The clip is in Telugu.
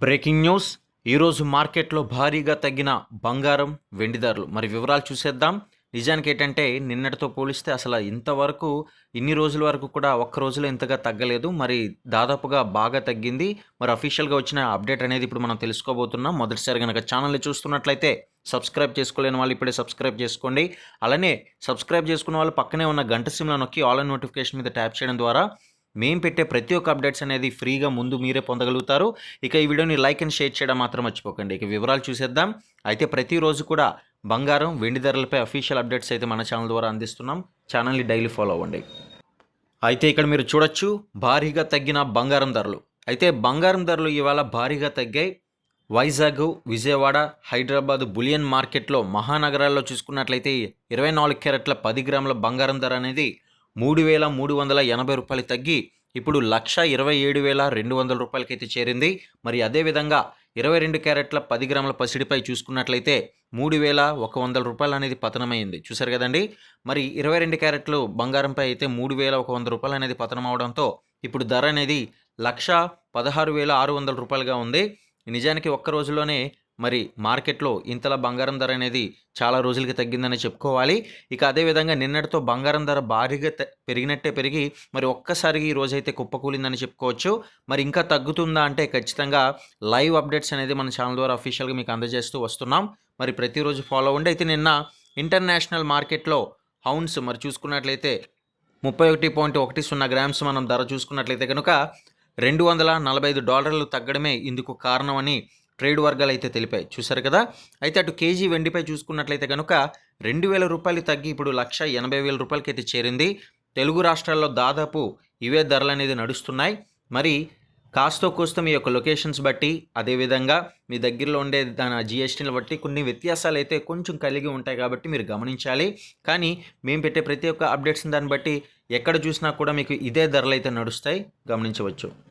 Breaking news. ఈరోజు మార్కెట్లో భారీగా తగ్గిన బంగారం వెండి ధరలు మరి వివరాలు చూసేద్దాం. నిజానికి ఏంటంటే నిన్నటితో పోలిస్తే అసలు ఇంతవరకు ఇన్ని రోజుల వరకు కూడా ఒక్క రోజులో ఇంతగా తగ్గలేదు. మరి దాదాపుగా బాగా తగ్గింది. మరి అఫీషియల్గా వచ్చిన అప్డేట్ అనేది ఇప్పుడు మనం తెలుసుకోబోతున్నాం. మొదటిసారి కనుక ఛానల్ని చూస్తున్నట్లయితే సబ్స్క్రైబ్ చేసుకోలేని వాళ్ళు ఇప్పుడే సబ్స్క్రైబ్ చేసుకోండి. అలానే సబ్స్క్రైబ్ చేసుకున్న వాళ్ళు పక్కనే ఉన్న గంట సిమ్లో నొక్కి ఆల్ నోటిఫికేషన్ మీద ట్యాప్ చేయడం ద్వారా మేము పెట్టే ప్రతి ఒక్క అప్డేట్స్ అనేది ఫ్రీగా ముందు మీరే పొందగలుగుతారు. ఇక ఈ వీడియోని లైక్ అండ్ షేర్ చేయడం మాత్రం మర్చిపోకండి. ఇక వివరాలు చూసేద్దాం. అయితే ప్రతిరోజు కూడా బంగారం వెండి ధరలపై అఫీషియల్ అప్డేట్స్ అయితే మన ఛానల్ ద్వారా అందిస్తున్నాం. ఛానల్ని డైలీ ఫాలో అవ్వండి. అయితే ఇక్కడ మీరు చూడొచ్చు భారీగా తగ్గిన బంగారం ధరలు. అయితే బంగారం ధరలు ఇవాళ భారీగా తగ్గాయి. వైజాగ్ విజయవాడ హైదరాబాద్ బులియన్ మార్కెట్లో మహానగరాల్లో చూసుకున్నట్లయితే ఇరవై నాలుగు క్యారెట్ల పది గ్రాముల బంగారం ధర అనేది మూడు వేల మూడు వందల ఎనభై రూపాయలు తగ్గి ఇప్పుడు లక్ష ఇరవై ఏడు వేల రెండు వందల రూపాయలకైతే చేరింది. మరి అదేవిధంగా ఇరవై రెండు క్యారెట్ల పది గ్రాముల పసిడిపై చూసుకున్నట్లయితే మూడు వేల ఒక వందల రూపాయలు అనేది పతనమైంది. చూసారు కదండి? మరి ఇరవై రెండు క్యారెట్లు బంగారంపై అయితే మూడు వేల ఒక వంద రూపాయలు అనేది పతనం అవడంతో ఇప్పుడు ధర అనేది లక్ష పదహారు వేల ఆరు వందల రూపాయలుగా ఉంది. నిజానికి ఒక్క రోజులోనే మరి మార్కెట్లో ఇంతలా బంగారం ధర అనేది చాలా రోజులకి తగ్గిందని చెప్పుకోవాలి. ఇక అదేవిధంగా నిన్నటితో బంగారం ధర భారీగా పెరిగినట్టే పెరిగి మరి ఒక్కసారి ఈ రోజైతే కుప్పకూలిందని చెప్పుకోవచ్చు. మరి ఇంకా తగ్గుతుందా అంటే ఖచ్చితంగా లైవ్ అప్డేట్స్ అనేది మన ఛానల్ ద్వారా అఫీషియల్గా మీకు అందజేస్తూ వస్తున్నాం. మరి ప్రతిరోజు ఫాలో అవ్వండి. అయితే నిన్న ఇంటర్నేషనల్ మార్కెట్లో హౌన్స్ మరి చూసుకున్నట్లయితే ముప్పై ఒకటి పాయింట్ ఒకటి సున్నా గ్రామ్స్ మనం ధర చూసుకున్నట్లయితే కనుక రెండు వందల నలభై ఐదు డాలర్లు తగ్గడమే ఇందుకు కారణమని ట్రేడ్ వర్గాలు అయితే తెలిపాయి. చూశారు కదా? అయితే అటు కేజీ వెండిపై చూసుకున్నట్లయితే కనుక రెండు వేల రూపాయలు తగ్గి ఇప్పుడు లక్ష ఎనభై వేల రూపాయలకి అయితే చేరింది. తెలుగు రాష్ట్రాల్లో దాదాపు ఇవే ధరలు అనేది నడుస్తున్నాయి. మరి కాస్తో కోస్తో మీ యొక్క లొకేషన్స్ బట్టి అదేవిధంగా మీ దగ్గరలో ఉండే దాని జిఎస్టీని బట్టి కొన్ని వ్యత్యాసాలు అయితే కొంచెం కలిగి ఉంటాయి కాబట్టి మీరు గమనించాలి. కానీ మేము పెట్టే ప్రతి ఒక్క అప్డేట్స్ని దాన్ని బట్టి ఎక్కడ చూసినా కూడా మీకు ఇదే ధరలు అయితే నడుస్తాయి. గమనించవచ్చు.